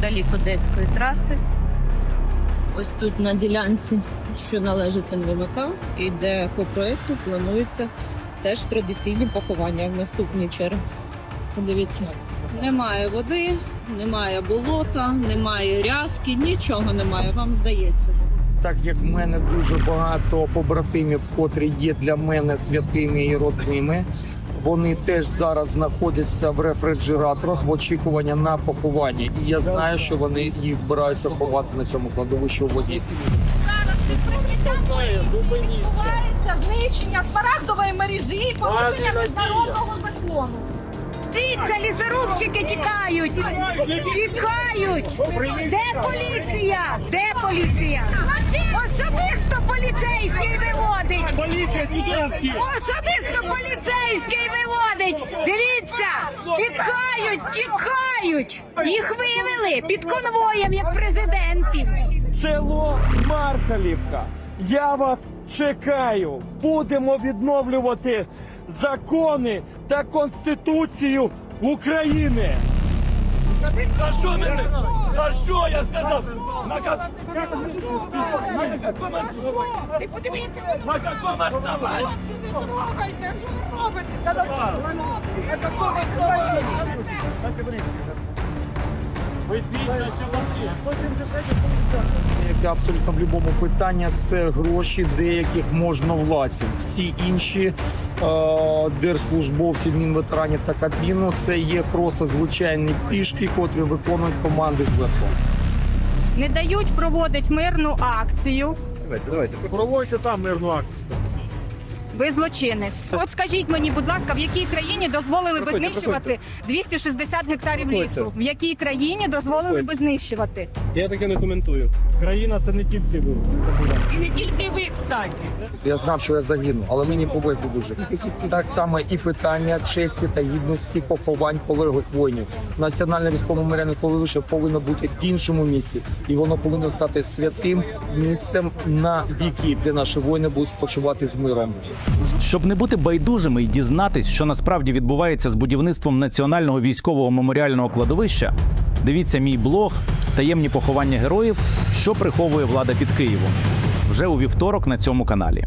неподалік Одеської траси. Ось тут на ділянці, що належить НВМК, і де по проєкту плануються теж традиційні поховання в наступній черзі. Подивіться, немає води, немає болота, немає рязки, нічого немає, вам здається. Так як в мене дуже багато побратимів, котрі є для мене святими і родними, вони теж зараз знаходяться в рефрижераторах в очікуванні на поховання. І я знаю, що вони їх збираються ховати на цьому кладовищі у воді. Зараз під прикриттям відбувається знищення смарагдової мережі, порушення міжнародного закону. Дивіться, лісорубчики тікають! Тікають! Де поліція? Де поліція? Особисто поліцейський виводить! Поліція! Особисто поліцейський виводить! Дивіться! Тікають, тікають! Їх вивели під конвоєм, як президентів. Село Мархалівка. Я вас чекаю. Будемо відновлювати закони та конституцію України. За що мене? За що я сказав? На ка- на каком Ти подивіться, на каком основании? хлопці, не трогайте, що ви робите? Хлопці, не трогайте. Як і абсолютно в будь-якому питанні, це гроші деяких можновладців. Всі інші е, держслужбовці, мінветеранів та Кабміну це є просто звичайні пішки, котрі виконують команди зверху. Не дають проводити мирну акцію. Проводьте там мирну акцію. Ви злочинець. От скажіть мені, будь ласка, в якій країні дозволили би знищувати 260 гектарів лісу? В якій країні дозволили би знищувати? Я таке не коментую. Країна це не тільки ви. І не тільки ви, кстати. Я знав, що я загину, але мені повезло дуже. Так само і питання честі та гідності поховань полеглих воїнів. Національне військово меморіальне кладовище повинно бути в іншому місці, і воно повинно стати святим місцем на віки, де наші воїни будуть спочивати з миром. Щоб не бути байдужими і дізнатись, що насправді відбувається з будівництвом національного військового меморіального кладовища, дивіться мій блог Таємні поховання героїв, що приховує влада під Києвом вже у вівторок на цьому каналі.